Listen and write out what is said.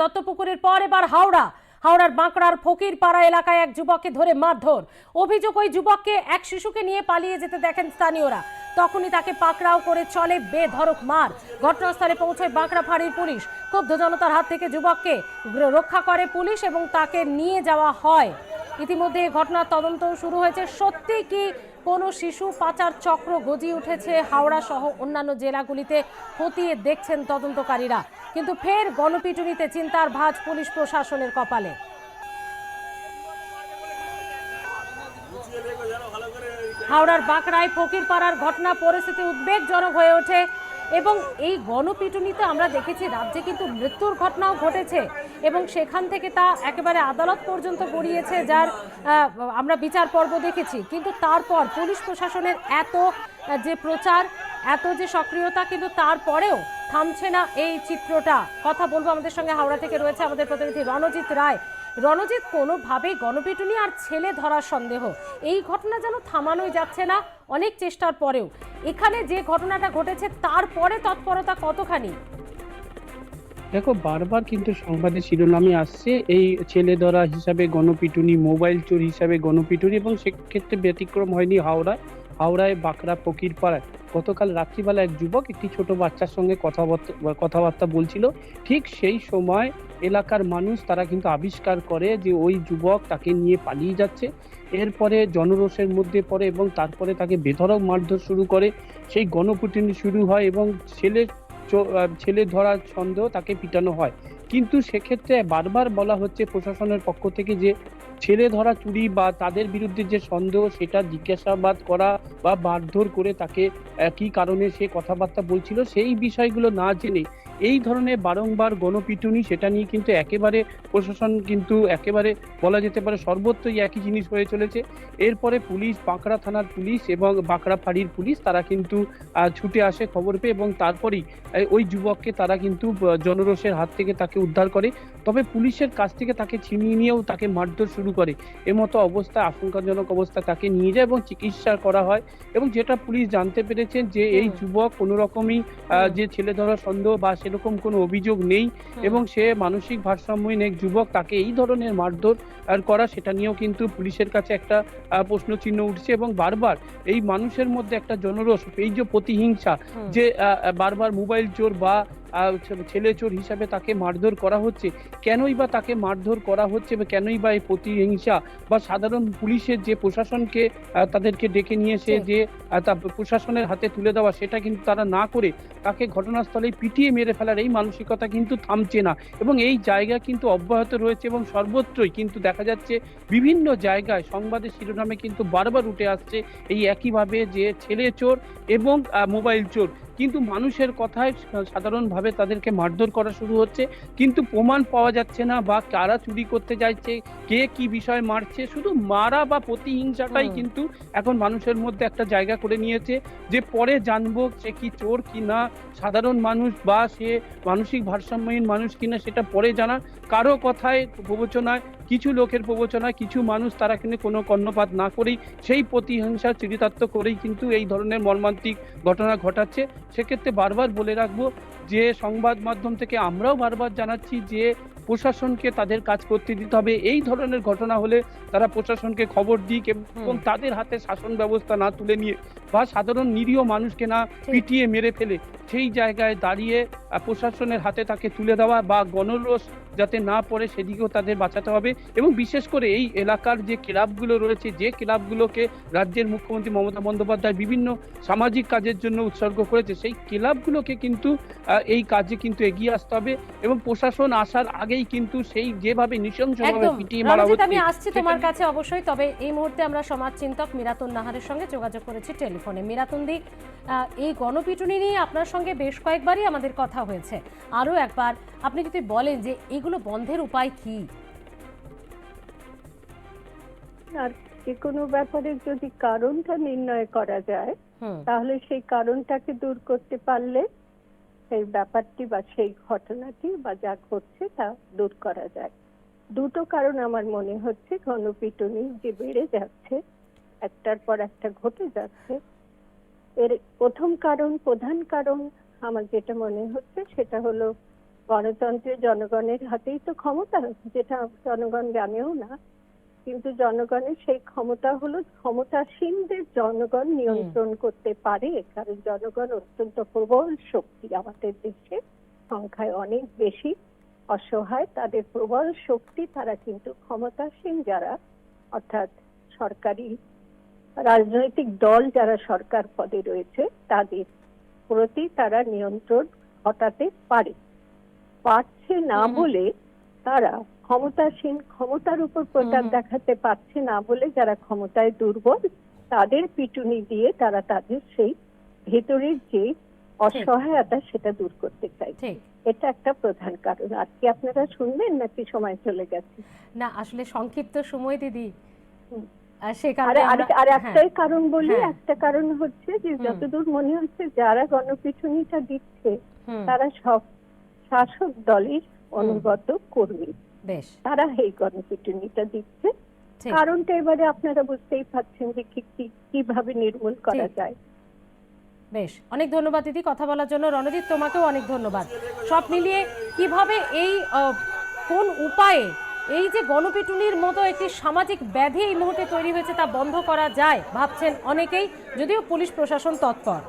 দত্তপুকুরের পর এবার হাওড়া। হাওড়ার বাঁকড়ার ফকির পাড়া এলাকায় এক যুবককে ধরে মারধর। অভিযোগ ওই যুবককে এক শিশুকে নিয়ে পালিয়ে যেতে দেখেন স্থানীয়রা। তখনই তাকে পাকড়াও করে চলে বেধরক মার। ঘটনাস্থলে পৌঁছয় বাঁকড়া ফাঁড়ির পুলিশ। ক্ষুব্ধ জনতার হাত থেকে যুবককে রক্ষা করে পুলিশ এবং তাকে নিয়ে যাওয়া হয়। ইতিমধ্যে ঘটনার তদন্ত শুরু হয়েছে। সত্যি কি কোনো শিশু পাচার চক্র গজিয়ে উঠেছে হাওড়া সহ অন্যান্য জেলাগুলিতে, খতিয়ে দেখছেন তদন্তকারীরা। কিন্তু ফের গণপিটুনিতে চিন্তার ভাঁজ পুলিশ প্রশাসনের কপালে। হাওড়ার বাঁকড়ায় ফকিরপাড়ার ঘটনা, পরিস্থিতি উদ্বেগজনক হয়ে ওঠে। এবং এই গণপিটুনিতে আমরা দেখেছি রাজ্যে কিন্তু মৃত্যুর ঘটনাও ঘটেছে এবং সেখান থেকে তা একেবারে আদালত পর্যন্ত গড়িয়েছে যার আমরা বিচার পর্ব দেখেছি। কিন্তু তারপর পুলিশ প্রশাসনের এত যে প্রচার, এত যে সক্রিয়তা কিন্তু তারপরেও থামছে না এই চিত্রটা। কথা বলব আমাদের সঙ্গে হাওড়া থেকে রয়েছে আমাদের প্রতিনিধি রণজিৎ রায়। রণজিৎ কোনোভাবেই গণপিটুনি আর ছেলে ধরার সন্দেহ। এই ঘটনা যেন থামানোই যাচ্ছে না, অনেক চেষ্টার পরেও। এখানে যে ঘটনাটা ঘটেছে, তারপরে তৎপরতা কতখানি? দেখো, বারবার কিন্তু সংবাদের শিরোনামে আসছে, এই ছেলে ধরা হিসাবে গণপিটুনি, মোবাইল চোর হিসাবে গণপিটুনি এবং সেক্ষেত্রে ব্যতিক্রম হয়নি হাওড়ায়। হাওড়ায় বাঁকড়া ফকির পাড়ায়। গতকাল রাত্রিবেলা এক যুবক একটি ছোট বাচ্চার সঙ্গে কথাবার্তা কথাবার্তা বলছিল। ঠিক সেই সময় এলাকার মানুষ তারা কিন্তু আবিষ্কার করে যে ওই যুবক তাকে নিয়ে পালিয়ে যাচ্ছে। এরপরে জনরোষের মধ্যে পড়ে এবং তারপরে তাকে বেধড়ক মারধর শুরু করে। সেই গণপিটুনি শুরু হয় এবং ছেলে ছেলে ধরার সন্দেহ তাকে পিটানো হয়। কিন্তু সেক্ষেত্রে বারবার বলা হচ্ছে প্রশাসনের পক্ষ থেকে যে ছেলে ধরা চুরি বা তাদের বিরুদ্ধে যে সন্দেহ, সেটা জিজ্ঞাসাবাদ করা বা মারধর করে তাকে কি কারণে সে কথাবার্তা বলছিল, সেই বিষয়গুলো না জেনে এই ধরনের বারংবার গণপিটুনি সেটা নিয়ে কিন্তু একেবারে প্রশাসন কিন্তু একেবারে বলা যেতে পারে সর্বত্রই একই জিনিস হয়ে চলেছে। এরপরে পুলিশ বাঁকড়া থানার পুলিশ এবং বাঁকড়া ফাঁড়ির পুলিশ তারা কিন্তু ছুটে আসে খবর পেয়ে এবং তারপরেই ওই যুবককে তারা কিন্তু জনরোষের হাত থেকে তাকে উদ্ধার করে। তবে পুলিশের কাছ থেকে তাকে ছিনিয়ে নিয়েও তাকে মারধর শুরু করে। এমতো অবস্থা আশঙ্কাজনক অবস্থা তাকে নিয়ে যায় এবং চিকিৎসা করা হয় এবং যেটা পুলিশ জানতে পেরেছেন যে এই যুবক কোনো রকমই যে ছেলে ধরার সন্দেহ বা সেরকম কোনো অভিযোগ নেই এবং সে মানসিক ভারসাম্যহীন এক যুবক তাকে এই ধরনের মারধর আর করা সেটা নিয়েও কিন্তু পুলিশের কাছে একটা প্রশ্ন চিহ্ন উঠছে এবং বারবার এই মানুষের মধ্যে একটা জনরোষ এই যে প্রতিহিংসা যে বারবার মোবাইল চোর বা ছেলে চোর হিসাবে তাকে মারধর করা হচ্ছে। কেনই বা তাকে মারধর করা হচ্ছে বা কেনই বা এই প্রতিহিংসা? বা সাধারণ পুলিশের যে প্রশাসনকে তাদেরকে ডেকে নিয়ে এসে যে তা প্রশাসনের হাতে তুলে দেওয়া সেটা কিন্তু তারা না করে তাকে ঘটনাস্থলে পিটিয়ে মেরে ফেলার এই মানসিকতা কিন্তু থামছে না। এবং এই জায়গা কিন্তু অব্যাহত রয়েছে এবং সর্বত্রই কিন্তু দেখা যাচ্ছে বিভিন্ন জায়গায় সংবাদের শিরোনামে কিন্তু বারবার উঠে আসছে এই একইভাবে যে ছেলে চোর এবং মোবাইল চোর। কিন্তু মানুষের কথায় সাধারণভাবে তাদেরকে মারধর করা শুরু হচ্ছে। কিন্তু প্রমাণ পাওয়া যাচ্ছে না বা কারা চুরি করতে যাচ্ছে কে কি বিষয় মারছে। শুধু মারা বা প্রতিহিংসাটাই কিন্তু এখন মানুষের মধ্যে একটা জায়গা করে নিয়েছে যে পরে জানব সে কি চোর কি না সাধারণ মানুষ বা সে মানসিক ভারসাম্যহীন মানুষ কিনা সেটা পরে জানা। কারও কথায় প্রবচনায় কিছু লোকের প্রবচনায় কিছু মানুষ তারা কিন্তু কোনো কর্ণপাত না করেই সেই প্রতিহিংসা চরিতার্থ করেই কিন্তু এই ধরনের মর্মান্তিক ঘটনা ঘটাচ্ছে। সেক্ষেত্রে বারবার বলে রাখব যে সংবাদ মাধ্যম থেকে আমরাও বারবার জানাচ্ছি যে প্রশাসনকে তাদের কাজ করতে দিতে হবে। এই ধরনের ঘটনা হলে তারা প্রশাসনকে খবর দিক এবং তাদের হাতে শাসন ব্যবস্থা না তুলে নিয়ে বা সাধারণ নিরীহ মানুষকে না পিটিয়ে মেরে ফেলে সেই জায়গায় দাঁড়িয়ে প্রশাসনের হাতে তাকে তুলে দেওয়া বা গণরোষ যাতে না পড়ে সেদিকেও তাদের বাঁচাতে হবে এবং বিশেষ করে এই এলাকার যে ক্লাবগুলো রয়েছে যে ক্লাবগুলোকে রাজ্যের মুখ্যমন্ত্রী মমতা বন্দ্যোপাধ্যায় বিভিন্ন সামাজিক কাজের জন্য উৎসর্গ করেছে সেই ক্লাবগুলোকে কিন্তু এই কাজে কিন্তু এগিয়ে আসতে হবে এবং প্রশাসন আসার আগেই কিন্তু সেই যেভাবে নৃশংসভাবে পিটিয়ে মারা রণজিৎ আমি আসছি তোমার কাছে অবশ্যই তবে এই মুহূর্তে আমরা সমাজ চিন্তক মিরাতুন নাহারের সঙ্গে যোগাযোগ করেছি টেলিফোনে। মিরাতুন্দি আহ, এই গণপিটুনি নিয়ে আপনার সঙ্গে বেশ কয়েকবারই আমাদের কথা হয়েছে। আরও একবার আপনি যদি বলেন যে এগুলো বন্ধের উপায় কি? আর যে কোনো ব্যাপারে যদি কারণটা নির্ণয় করা যায় তাহলে সেই কারণটাকে দূর করতে পারলে সেই ব্যাপারটি বা সেই ঘটনাটি বা যা ঘটছে তা দূর করা যায়। দুটো কারণ আমার মনে হচ্ছে গণপিটুনি যে বেড়ে যাচ্ছে একটার পর একটা ঘটে যাচ্ছে এর প্রথম কারণ প্রধান কারণ আমার যেটা মনে হচ্ছে সেটা হলো গণতন্ত্রে জনগণের হাতেই তো ক্ষমতা যেটা জনগণ জানেও না। কিন্তু জনগণের সেই ক্ষমতা হলো ক্ষমতাসীনদের জনগণ নিয়ন্ত্রণ করতে পারে কারণ জনগণ অত্যন্ত প্রবল শক্তি আমাদের দেশে। সংখ্যায় অনেক বেশি অসহায় তাদের প্রবল শক্তি তারা কিন্তু ক্ষমতাসীন যারা অর্থাৎ সরকারি রাজনৈতিক দল যারা সরকার পদে রয়েছে তাদের প্রতি তারা নিয়ন্ত্রণ ঘটাতে পারে। পারছে না। বলে তারা ক্ষমতাসীন ক্ষমতার উপর প্রতাপ। দেখাতে পারছে না বলে যারা ক্ষমতায় দুর্বল তাদের পিটুনি দিয়ে তারা তাদের সেই ভেতরের যে অসহায়তা সেটা দূর করতে চাই এটা একটা প্রধান কারণ। আর কি আপনারা শুনবেন নাকি সময় চলে গেছে? না আসলে সংক্ষিপ্ত সময় দিদি। আর হ্যাঁ, একটাই কারণ বলি হ্যাঁ। একটা কারণ হচ্ছে যে যতদূর মনে হচ্ছে যারা গণপিটুনিটা দিচ্ছে তারা সব শাসক দলের অনুগত কর্মী। তারা এই গণপিটুনিটা দিচ্ছে। কারণটা এবারে আপনারা বুঝতেই পারছেন যে কীভাবে নির্মূল করা যায়। বেশ। অনেক ধন্যবাদ দিদি কথা বলার জন্য। রণজিৎ তোমাকেও অনেক ধন্যবাদ। সব মিলিয়ে কীভাবে এই কোন উপায়ে এই যে গণপিটুনির মতো একটি সামাজিক ব্যাধি এই মুহূর্তে তৈরি হয়েছে তা বন্ধ করা যায়, ভাবছেন অনেকেই, যদিও পুলিশ প্রশাসন তৎপর।